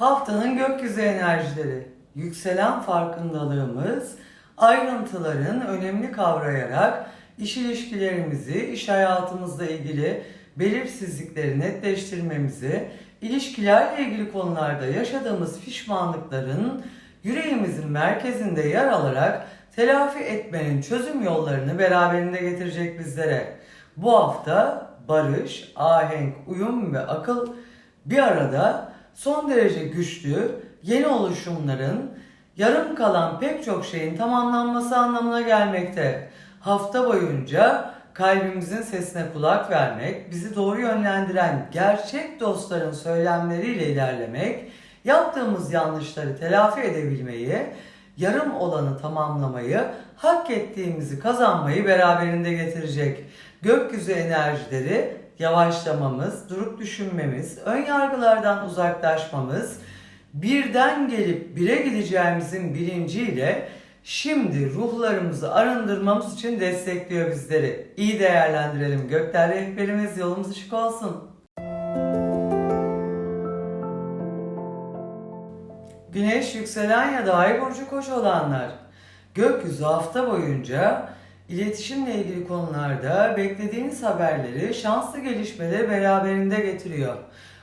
Haftanın gökyüzü enerjileri, yükselen farkındalığımız, ayrıntıların önemli kavrayarak iş ilişkilerimizi, iş hayatımızla ilgili belirsizlikleri netleştirmemizi, ilişkilerle ilgili konularda yaşadığımız pişmanlıkların yüreğimizin merkezinde yer alarak telafi etmenin çözüm yollarını beraberinde getirecek bizlere. Bu hafta barış, ahenk, uyum ve akıl bir arada son derece güçlü yeni oluşumların yarım kalan pek çok şeyin tamamlanması anlamına gelmekte. Hafta boyunca kalbimizin sesine kulak vermek, bizi doğru yönlendiren gerçek dostların söylemleriyle ilerlemek, yaptığımız yanlışları telafi edebilmeyi, yarım olanı tamamlamayı, hak ettiğimizi kazanmayı beraberinde getirecek. Gökyüzü enerjileri yavaşlamamız, durup düşünmemiz, ön yargılardan uzaklaşmamız, birden gelip bire gideceğimizin bilinciyle şimdi ruhlarımızı arındırmamız için destekliyor bizleri. İyi değerlendirelim. Gökler rehberimiz yolumuz ışık olsun. Güneş, yükselen ya da ay burcu koç olanlar. Gökyüzü hafta boyunca iletişimle ilgili konularda beklediğiniz haberleri, şanslı gelişmeleri beraberinde getiriyor.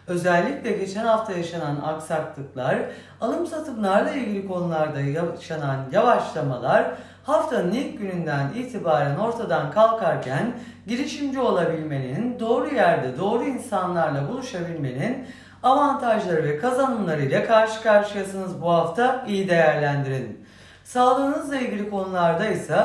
Özellikle geçen hafta yaşanan aksaklıklar, alım satımlarla ilgili konularda yaşanan yavaşlamalar haftanın ilk gününden itibaren ortadan kalkarken girişimci olabilmenin, doğru yerde doğru insanlarla buluşabilmenin avantajları ve kazanımlarıyla karşı karşıyasınız bu hafta iyi değerlendirin. Sağlığınızla ilgili konularda ise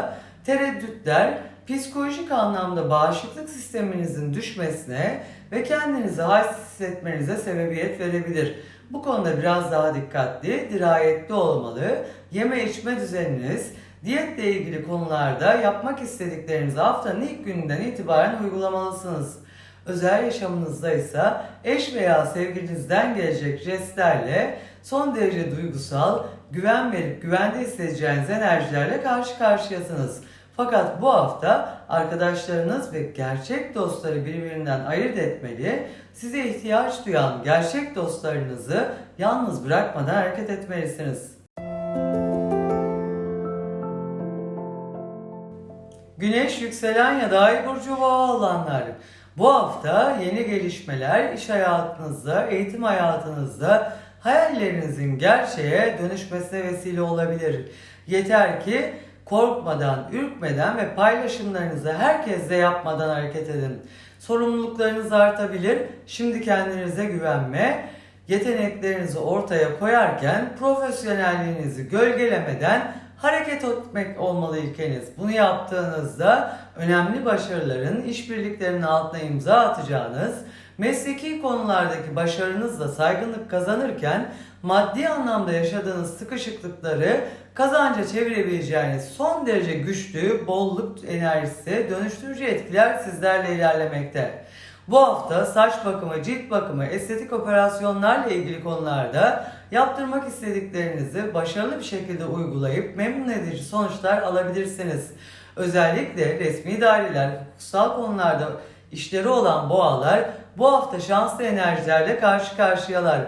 tereddütler psikolojik anlamda bağışıklık sisteminizin düşmesine ve kendinizi halsiz hissetmenize sebebiyet verebilir. Bu konuda biraz daha dikkatli, dirayetli olmalı. Yeme içme düzeniniz, diyetle ilgili konularda yapmak istediklerinizi haftanın ilk gününden itibaren uygulamalısınız. Özel yaşamınızda ise eş veya sevgilinizden gelecek jestlerle son derece duygusal, güven verip güvende hissedeceğiniz enerjilerle karşı karşıyasınız. Fakat bu hafta arkadaşlarınız ve gerçek dostları birbirinden ayırt etmeli, size ihtiyaç duyan gerçek dostlarınızı yalnız bırakmadan hareket etmelisiniz. Güneş yükselen ya da ay burcu boğa olanlar. Bu hafta yeni gelişmeler iş hayatınızda, eğitim hayatınızda hayallerinizin gerçeğe dönüşmesine vesile olabilir. Yeter ki korkmadan, ürkmeden ve paylaşımlarınızı herkesle yapmadan hareket edin. Sorumluluklarınız artabilir. Şimdi kendinize güvenme, yeteneklerinizi ortaya koyarken profesyonelliğinizi gölgelemeden hareket etmek olmalı ilkeniz. Bunu yaptığınızda önemli başarıların, işbirliklerinin altına imza atacağınız, mesleki konulardaki başarınızla saygınlık kazanırken maddi anlamda yaşadığınız sıkışıklıkları kazanca çevirebileceğiniz son derece güçlü, bolluk enerjisi, dönüştürücü etkiler sizlerle ilerlemekte. Bu hafta saç bakımı, cilt bakımı, estetik operasyonlarla ilgili konularda yaptırmak istediklerinizi başarılı bir şekilde uygulayıp memnun edici sonuçlar alabilirsiniz. Özellikle resmi daireler, hukuksal konularda işleri olan boğalar bu hafta şanslı enerjilerle karşı karşıyalar.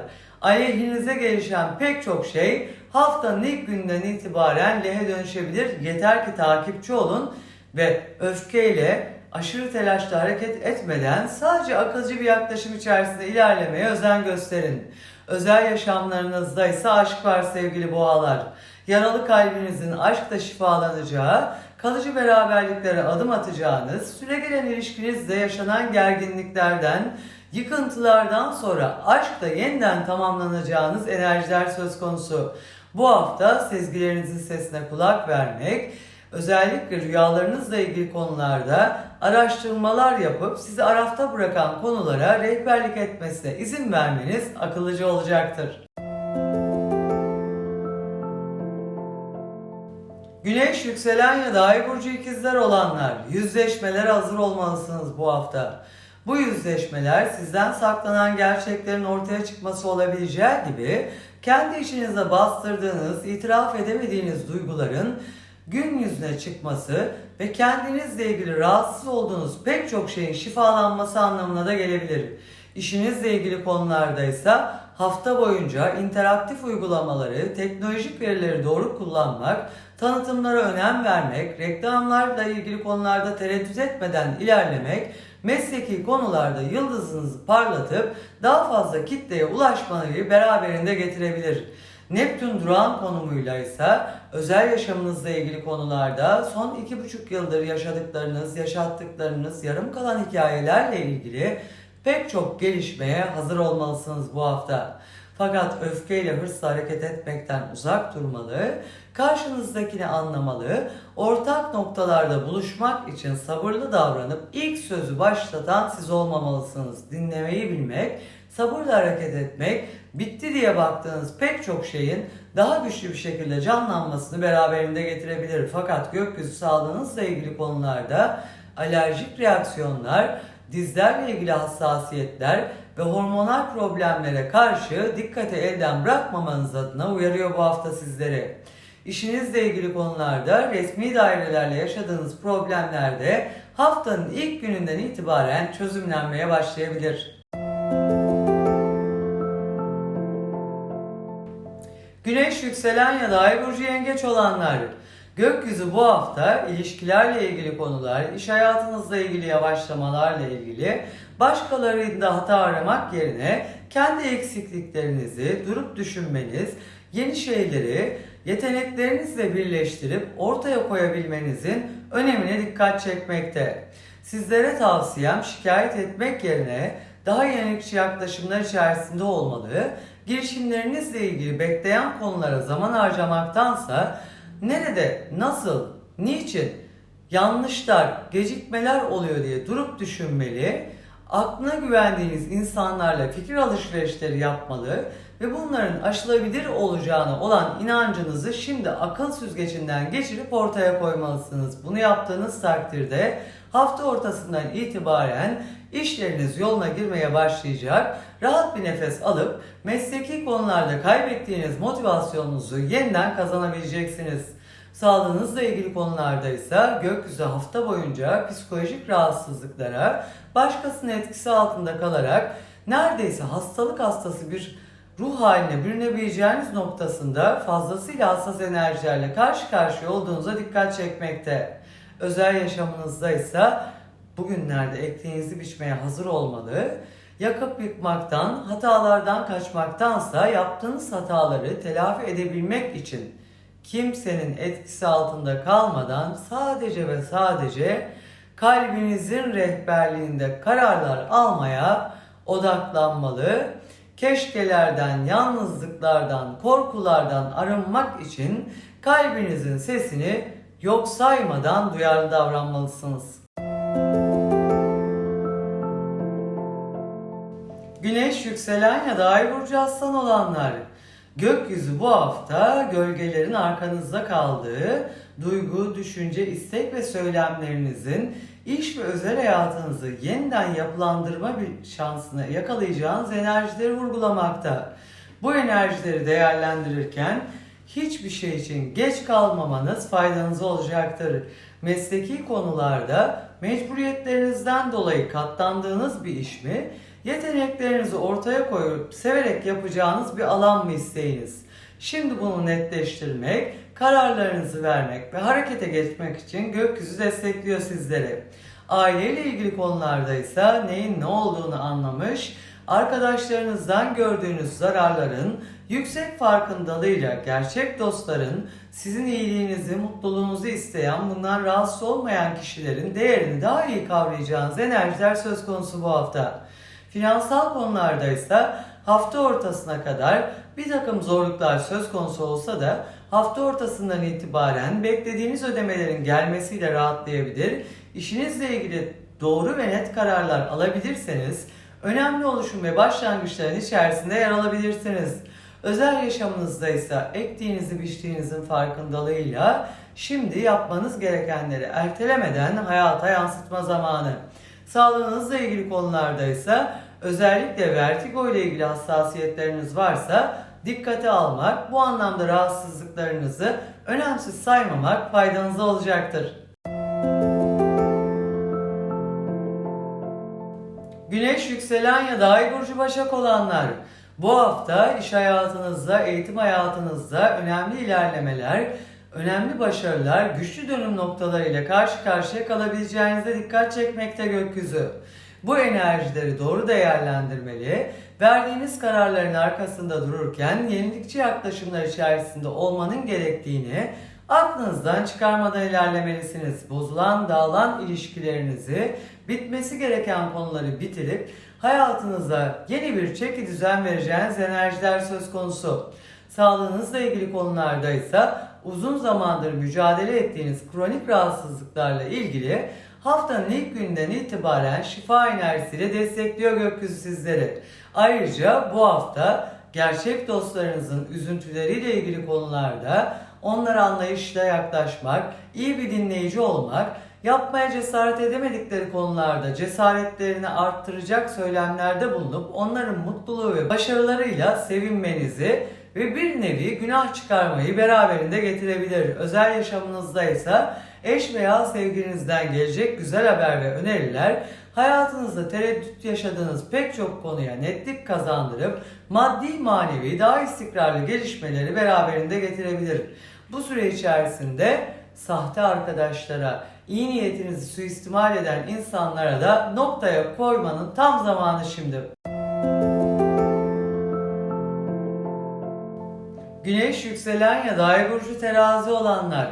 Aleyhinize gelişen pek çok şey haftanın ilk günden itibaren lehe dönüşebilir. Yeter ki takipçi olun ve öfkeyle aşırı telaşla hareket etmeden sadece akılcı bir yaklaşım içerisinde ilerlemeye özen gösterin. Özel yaşamlarınızda ise aşk var sevgili boğalar. Yaralı kalbinizin aşkla şifalanacağı, kalıcı beraberliklere adım atacağınız, süregelen ilişkinizde yaşanan gerginliklerden, yıkıntılardan sonra aşkla yeniden tamamlanacağınız enerjiler söz konusu. Bu hafta sezgilerinizin sesine kulak vermek, özellikle rüyalarınızla ilgili konularda araştırmalar yapıp sizi arafta bırakan konulara rehberlik etmesine izin vermeniz akıllıca olacaktır. Güneş, yükselen ya da ay burcu ikizler olanlar, yüzleşmelere hazır olmalısınız bu hafta. Bu yüzleşmeler sizden saklanan gerçeklerin ortaya çıkması olabileceği gibi kendi içinizde bastırdığınız, itiraf edemediğiniz duyguların gün yüzüne çıkması ve kendinizle ilgili rahatsız olduğunuz pek çok şeyin şifalanması anlamına da gelebilir. İşinizle ilgili konularda ise hafta boyunca interaktif uygulamaları, teknolojik verileri doğru kullanmak, tanıtımlara önem vermek, reklamlarla ilgili konularda tereddüt etmeden ilerlemek, mesleki konularda yıldızınızı parlatıp daha fazla kitleye ulaşmayı beraberinde getirebilir. Neptün durağan konumuyla ise özel yaşamınızla ilgili konularda son iki buçuk yıldır yaşadıklarınız, yaşattıklarınız, yarım kalan hikayelerle ilgili pek çok gelişmeye hazır olmalısınız bu hafta. Fakat öfkeyle hırsla hareket etmekten uzak durmalı, karşınızdakini anlamalı, ortak noktalarda buluşmak için sabırlı davranıp ilk sözü başlatan siz olmamalısınız. Dinlemeyi bilmek, sabırla hareket etmek, bitti diye baktığınız pek çok şeyin daha güçlü bir şekilde canlanmasını beraberinde getirebilir. Fakat gökyüzü sağlığınızla ilgili konularda alerjik reaksiyonlar, dizlerle ilgili hassasiyetler ve hormonal problemlere karşı dikkati elden bırakmamanız adına uyarıyor bu hafta sizleri. İşinizle ilgili konularda resmi dairelerle yaşadığınız problemlerde haftanın ilk gününden itibaren çözümlenmeye başlayabilir. Güneş yükselen ya da ay burcu yengeç olanlar. Gökyüzü bu hafta ilişkilerle ilgili konular, iş hayatınızla ilgili yavaşlamalarla ilgili başkalarında hata aramak yerine kendi eksikliklerinizi durup düşünmeniz, yeni şeyleri yeteneklerinizle birleştirip ortaya koyabilmenizin önemine dikkat çekmekte. Sizlere tavsiyem şikayet etmek yerine daha yenilikçi yaklaşımlar içerisinde olmalı, girişimlerinizle ilgili bekleyen konulara zaman harcamaktansa nerede, nasıl, niçin yanlışlar, gecikmeler oluyor diye durup düşünmeli, aklına güvendiğiniz insanlarla fikir alışverişleri yapmalı ve bunların aşılabilir olacağına olan inancınızı şimdi akıl süzgecinden geçirip ortaya koymalısınız. Bunu yaptığınız takdirde hafta ortasından itibaren işleriniz yoluna girmeye başlayacak. Rahat bir nefes alıp mesleki konularda kaybettiğiniz motivasyonunuzu yeniden kazanabileceksiniz. Sağlığınızla ilgili konularda ise gökyüzü hafta boyunca psikolojik rahatsızlıklara, başkasının etkisi altında kalarak neredeyse hastalık hastası bir ruh haline bürünebileceğiniz noktasında fazlasıyla hassas enerjilerle karşı karşıya olduğunuza dikkat çekmekte. Özel yaşamınızda ise bugünlerde ektiğinizi biçmeye hazır olmalı, yakıp yıkmaktan, hatalardan kaçmaktansa yaptığınız hataları telafi edebilmek için kimsenin etkisi altında kalmadan sadece ve sadece kalbinizin rehberliğinde kararlar almaya odaklanmalı. Keşkelerden, yalnızlıklardan, korkulardan arınmak için kalbinizin sesini yok saymadan duyarlı davranmalısınız. Güneş yükselen ya da ay burcu aslan olanlar. Gökyüzü bu hafta gölgelerin arkanızda kaldığı, duygu, düşünce, istek ve söylemlerinizin iş ve özel hayatınızı yeniden yapılandırma bir şansını yakalayacağınız enerjileri vurgulamakta. Bu enerjileri değerlendirirken hiçbir şey için geç kalmamanız faydanıza olacaktır. Mesleki konularda mecburiyetlerinizden dolayı katlandığınız bir iş mi, yeteneklerinizi ortaya koyup severek yapacağınız bir alan mı isteğiniz? Şimdi bunu netleştirmek, kararlarınızı vermek ve harekete geçmek için gökyüzü destekliyor sizleri. Aileyle ilgili konularda ise neyin ne olduğunu anlamış, arkadaşlarınızdan gördüğünüz zararların yüksek farkındalığıyla gerçek dostların sizin iyiliğinizi, mutluluğunuzu isteyen, bundan rahatsız olmayan kişilerin değerini daha iyi kavrayacağınız enerjiler söz konusu bu hafta. Finansal konularda ise hafta ortasına kadar bir takım zorluklar söz konusu olsa da hafta ortasından itibaren beklediğiniz ödemelerin gelmesiyle rahatlayabilir. İşinizle ilgili doğru ve net kararlar alabilirseniz önemli oluşum ve başlangıçların içerisinde yer alabilirsiniz. Özel yaşamınızda ise ektiğinizi biçtiğinizin farkındalığıyla şimdi yapmanız gerekenleri ertelemeden hayata yansıtma zamanı. Sağlığınızla ilgili konularda ise özellikle vertigo ile ilgili hassasiyetleriniz varsa dikkate almak, bu anlamda rahatsızlıklarınızı önemsiz saymamak faydanıza olacaktır. Güneş yükselen ya da ay burcu başak olanlar Bu hafta iş hayatınızda, eğitim hayatınızda önemli ilerlemeler, önemli başarılar, güçlü dönüm noktaları ile karşı karşıya kalabileceğinize dikkat çekmekte gökyüzü. Bu enerjileri doğru değerlendirmeli, verdiğiniz kararların arkasında dururken yenilikçi yaklaşımlar içerisinde olmanın gerektiğini aklınızdan çıkarmadan ilerlemelisiniz. Bozulan, dağılan ilişkilerinizi, bitmesi gereken konuları bitirip hayatınıza yeni bir çeki düzen vereceğiniz enerjiler söz konusu. Sağlığınızla ilgili konularda ise uzun zamandır mücadele ettiğiniz kronik rahatsızlıklarla ilgili haftanın ilk günden itibaren şifa enerjisiyle destekliyor gökyüzü sizleri. Ayrıca bu hafta gerçek dostlarınızın üzüntüleriyle ilgili konularda onlara anlayışla yaklaşmak, iyi bir dinleyici olmak, yapmaya cesaret edemedikleri konularda cesaretlerini arttıracak söylemlerde bulunup onların mutluluğu ve başarılarıyla sevinmenizi ve bir nevi günah çıkarmayı beraberinde getirebilir. Özel yaşamınızda ise eş veya sevgilinizden gelecek güzel haber ve öneriler hayatınızda tereddüt yaşadığınız pek çok konuya netlik kazandırıp maddi manevi daha istikrarlı gelişmeleri beraberinde getirebilir. Bu süre içerisinde sahte arkadaşlara, iyi niyetinizi suistimal eden insanlara da noktaya koymanın tam zamanı şimdi. Güneş yükselen ya da ay burcu terazi olanlar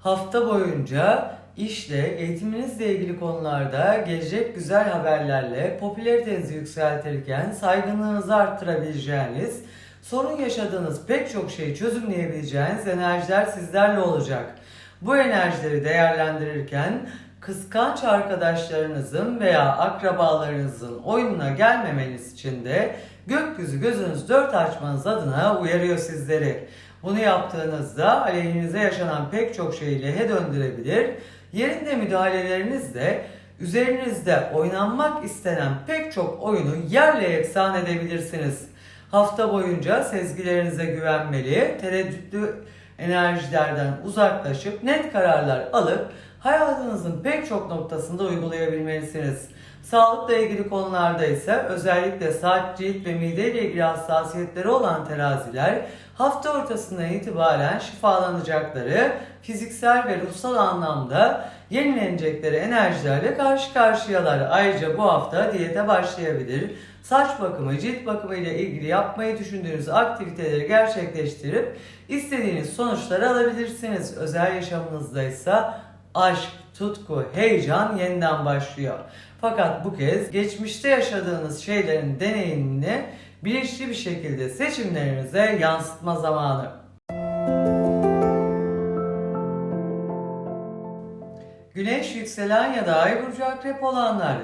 hafta boyunca işle, eğitiminizle ilgili konularda gelecek güzel haberlerle popülaritenizi yükseltirken saygınlığınızı arttırabileceğiniz, sorun yaşadığınız pek çok şeyi çözümleyebileceğiniz enerjiler sizlerle olacak. Bu enerjileri değerlendirirken kıskanç arkadaşlarınızın veya akrabalarınızın oyununa gelmemeniz için de gökyüzü gözünüz dört açmanız adına uyarıyor sizleri. Bunu yaptığınızda aleyhinize yaşanan pek çok şeyi lehe döndürebilir. Yerinde müdahalelerinizle üzerinizde oynanmak istenen pek çok oyunu yerle yeksan edebilirsiniz. Hafta boyunca sezgilerinize güvenmeli, tereddütlü enerjilerden uzaklaşıp net kararlar alıp hayatınızın pek çok noktasında uygulayabilmelisiniz. Sağlıkla ilgili konularda ise özellikle saç, cilt ve mide ile ilgili hassasiyetleri olan teraziler hafta ortasından itibaren şifalanacakları fiziksel ve ruhsal anlamda yenilenecekleri enerjilerle karşı karşıyalar. Ayrıca bu hafta diyete başlayabilir. Saç bakımı, cilt bakımı ile ilgili yapmayı düşündüğünüz aktiviteleri gerçekleştirip istediğiniz sonuçları alabilirsiniz. Özel yaşamınızda ise aşk, tutku, heyecan yeniden başlıyor. Fakat bu kez geçmişte yaşadığınız şeylerin deneyimini bilinçli bir şekilde seçimlerinize yansıtma zamanı. Güneş yükselen ya da ay burcu akrep olanlar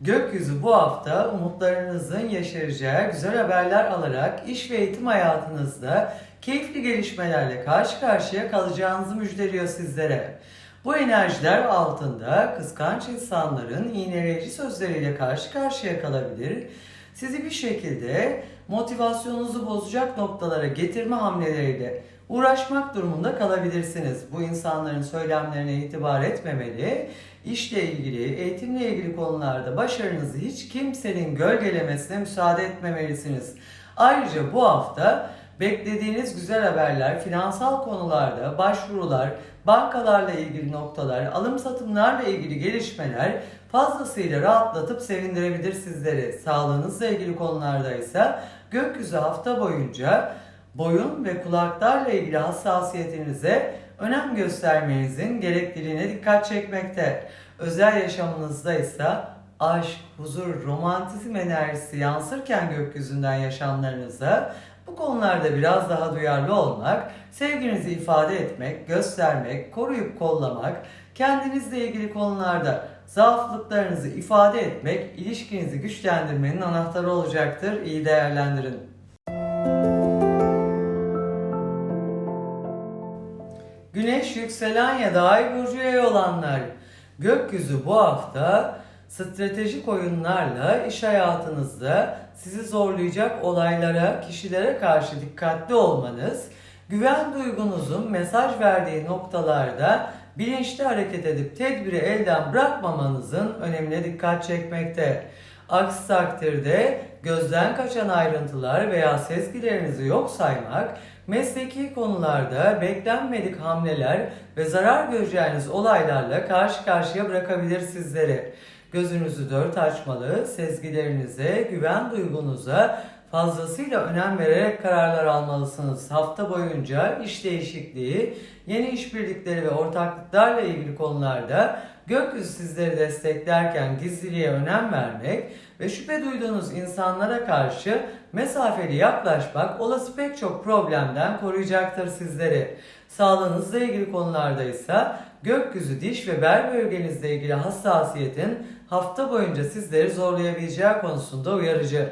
gökyüzü bu hafta umutlarınızın yeşeracağı güzel haberler alarak iş ve eğitim hayatınızda keyifli gelişmelerle karşı karşıya kalacağınızı müjdeliyor sizlere. Bu enerjiler altında kıskanç insanların iğneleyici sözleriyle karşı karşıya kalabilir. Sizi bir şekilde motivasyonunuzu bozacak noktalara getirme hamleleriyle uğraşmak durumunda kalabilirsiniz. Bu insanların söylemlerine itibar etmemeli. İşle ilgili, eğitimle ilgili konularda başarınızı hiç kimsenin gölgelemesine müsaade etmemelisiniz. Ayrıca bu hafta beklediğiniz güzel haberler, finansal konularda başvurular, bankalarla ilgili noktalar, alım satımlarla ilgili gelişmeler fazlasıyla rahatlatıp sevindirebilir sizleri. Sağlığınızla ilgili konularda ise gökyüzü hafta boyunca boyun ve kulaklarla ilgili hassasiyetinize önem göstermenizin gerekliliğine dikkat çekmekte. Özel yaşamınızda ise aşk, huzur, romantizm enerjisi yansırken gökyüzünden yaşamlarınıza bu konularda biraz daha duyarlı olmak, sevginizi ifade etmek, göstermek, koruyup kollamak, kendinizle ilgili konularda zaaflıklarınızı ifade etmek, ilişkinizi güçlendirmenin anahtarı olacaktır. İyi değerlendirin. Güneş yükselen ya da ay burcu olanlar. Gökyüzü bu hafta stratejik oyunlarla iş hayatınızda sizi zorlayacak olaylara, kişilere karşı dikkatli olmanız, güven duygunuzun mesaj verdiği noktalarda bilinçli hareket edip tedbiri elden bırakmamanızın önemine dikkat çekmekte. Aksi takdirde gözden kaçan ayrıntılar veya sezgilerinizi yok saymak, mesleki konularda beklenmedik hamleler ve zarar göreceğiniz olaylarla karşı karşıya bırakabilir sizleri. Gözünüzü dört açmalı, sezgilerinize, güven duygunuza fazlasıyla önem vererek kararlar almalısınız. Hafta boyunca iş değişikliği, yeni işbirlikleri ve ortaklıklarla ilgili konularda gökyüzü sizleri desteklerken gizliliğe önem vermek ve şüphe duyduğunuz insanlara karşı mesafeli yaklaşmak olası pek çok problemden koruyacaktır sizleri. Sağlığınızla ilgili konularda ise gökyüzü diş ve bel bölgenizle ilgili hassasiyetin hafta boyunca sizleri zorlayabileceği konusunda uyarıcı.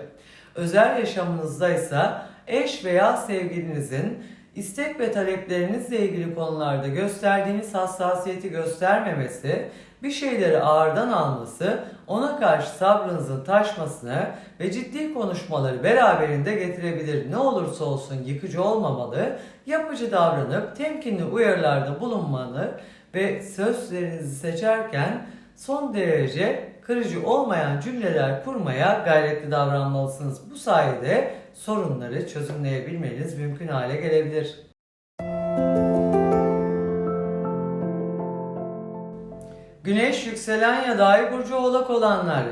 Özel yaşamınızda ise eş veya sevgilinizin istek ve taleplerinizle ilgili konularda gösterdiğiniz hassasiyeti göstermemesi, bir şeyleri ağırdan alması, ona karşı sabrınızın taşmasını ve ciddi konuşmaları beraberinde getirebilir. Ne olursa olsun yıkıcı olmamalı, yapıcı davranıp temkinli uyarılarda bulunmalı ve sözlerinizi seçerken son derece kırıcı olmayan cümleler kurmaya gayretli davranmalısınız. Bu sayede sorunları çözümleyebilmeniz mümkün hale gelebilir. Güneş yükselen ya da ay burcu oğlak olanlar.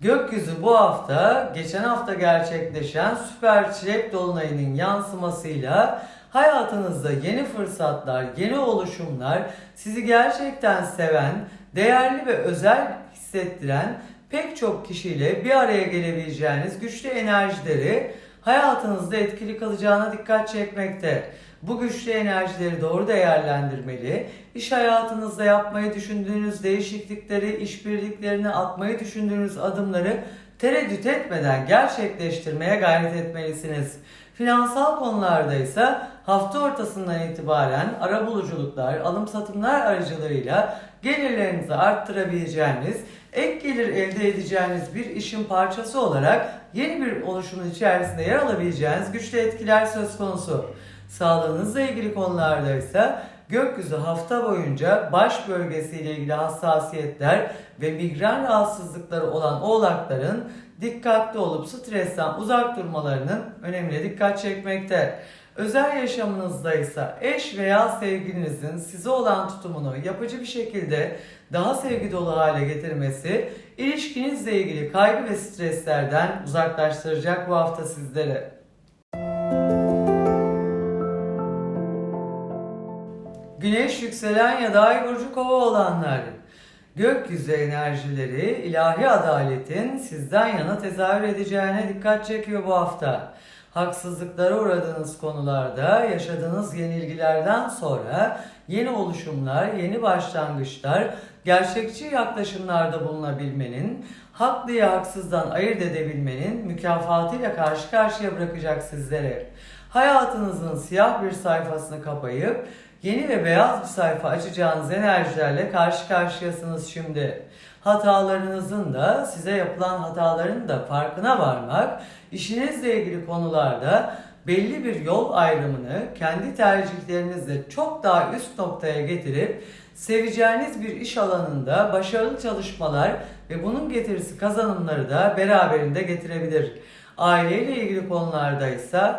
Gökyüzü bu hafta geçen hafta gerçekleşen süper çilek dolunayının yansımasıyla hayatınızda yeni fırsatlar, yeni oluşumlar, sizi gerçekten seven, değerli ve özel hissettiren pek çok kişiyle bir araya gelebileceğiniz güçlü enerjileri hayatınızda etkili kalacağına dikkat çekmekte. Bu güçlü enerjileri doğru değerlendirmeli, iş hayatınızda yapmayı düşündüğünüz değişiklikleri, işbirliklerini atmayı düşündüğünüz adımları tereddüt etmeden gerçekleştirmeye gayret etmelisiniz. Finansal konularda ise hafta ortasından itibaren arabuluculuklar, alım satımlar aracılığıyla gelirlerinizi arttırabileceğiniz, ek gelir elde edeceğiniz bir işin parçası olarak yeni bir oluşumun içerisinde yer alabileceğiniz güçlü etkiler söz konusu. Sağlığınızla ilgili konularda ise gökyüzü hafta boyunca baş bölgesiyle ilgili hassasiyetler ve migren rahatsızlıkları olan oğlakların dikkatli olup stresten uzak durmalarının önemli dikkat çekmekte. Özel yaşamınızda ise eş veya sevgilinizin size olan tutumunu yapıcı bir şekilde daha sevgi dolu hale getirmesi, ilişkinizle ilgili kaygı ve streslerden uzaklaştıracak bu hafta sizleri. Güneş yükselen ya da ay burcu kova olanlar. Gökyüzü enerjileri ilahi adaletin sizden yana tezahür edeceğine dikkat çekiyor bu hafta. Haksızlıklara uğradığınız konularda yaşadığınız yenilgilerden sonra yeni oluşumlar, yeni başlangıçlar, gerçekçi yaklaşımlarda bulunabilmenin, haklıyı haksızdan ayırt edebilmenin mükafatıyla karşı karşıya bırakacak sizleri. Hayatınızın siyah bir sayfasını kapayıp Yeni ve beyaz bir sayfa açacağınız enerjilerle karşı karşıyasınız şimdi. Hatalarınızın da size yapılan hataların da farkına varmak, işinizle ilgili konularda belli bir yol ayrımını kendi tercihlerinizle çok daha üst noktaya getirip seveceğiniz bir iş alanında başarılı çalışmalar ve bunun getirisi kazanımları da beraberinde getirebilir. Aileyle ilgili konularda ise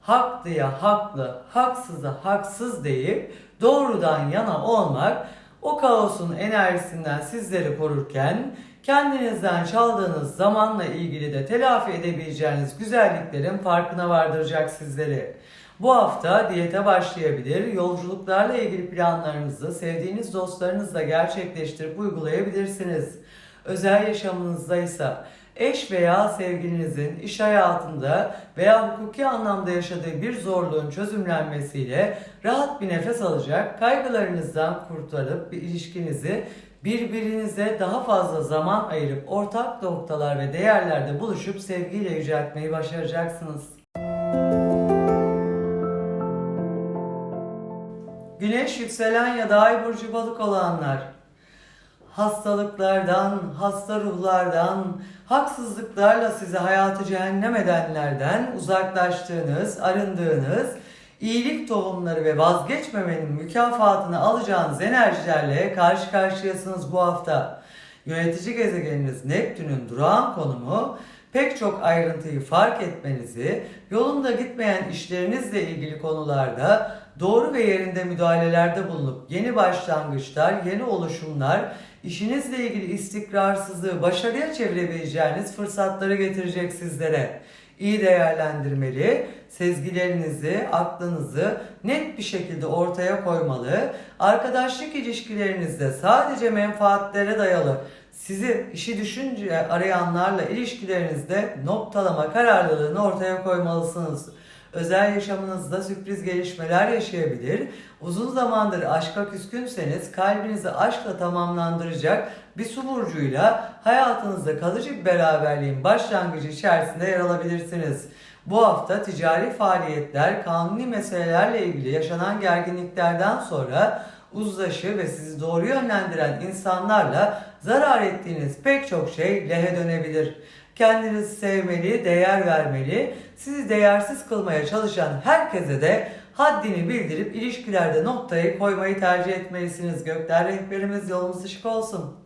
haklıya haklı, haksıza haksız deyip doğrudan yana olmak o kaosun enerjisinden sizleri korurken kendinizden çaldığınız zamanla ilgili de telafi edebileceğiniz güzelliklerin farkına vardıracak sizleri. Bu hafta diyete başlayabilir, yolculuklarla ilgili planlarınızı sevdiğiniz dostlarınızla gerçekleştirip uygulayabilirsiniz. Özel yaşamınızda ise eş veya sevgilinizin iş hayatında veya hukuki anlamda yaşadığı bir zorluğun çözümlenmesiyle rahat bir nefes alacak, kaygılarınızdan kurtarıp bir ilişkinizi birbirinize daha fazla zaman ayırıp ortak noktalar ve değerlerde buluşup sevgiyle yüceltmeyi başaracaksınız. Güneş yükselen ya da ay burcu balık olanlar hastalıklardan, hasta ruhlardan, haksızlıklarla sizi hayatı cehennem edenlerden uzaklaştığınız, arındığınız, iyilik tohumları ve vazgeçmemenin mükafatını alacağınız enerjilerle karşı karşıyasınız bu hafta. Yönetici gezegeniniz Neptün'ün durağan konumu pek çok ayrıntıyı fark etmenizi, yolunda gitmeyen işlerinizle ilgili konularda doğru ve yerinde müdahalelerde bulunup yeni başlangıçlar, yeni oluşumlar, işinizle ilgili istikrarsızlığı başarıya çevirebileceğiniz fırsatları getirecek sizlere. İyi değerlendirmeli, sezgilerinizi, aklınızı net bir şekilde ortaya koymalı. Arkadaşlık ilişkilerinizde sadece menfaatlere dayalı sizi işi düşünce arayanlarla ilişkilerinizde noktalama kararlılığını ortaya koymalısınız. Özel yaşamınızda sürpriz gelişmeler yaşayabilir. Uzun zamandır aşka küskünseniz kalbinizi aşkla tamamlandıracak bir su burcuyla hayatınızda kalıcı bir beraberliğin başlangıcı içerisinde yer alabilirsiniz. Bu hafta ticari faaliyetler, kanuni meselelerle ilgili yaşanan gerginliklerden sonra uzlaşı ve sizi doğru yönlendiren insanlarla zarar ettiğiniz pek çok şey lehe dönebilir. Kendinizi sevmeli, değer vermeli, sizi değersiz kılmaya çalışan herkese de haddini bildirip ilişkilerde noktayı koymayı tercih etmelisiniz. Gökler rehberimiz yolumuz ışık olsun.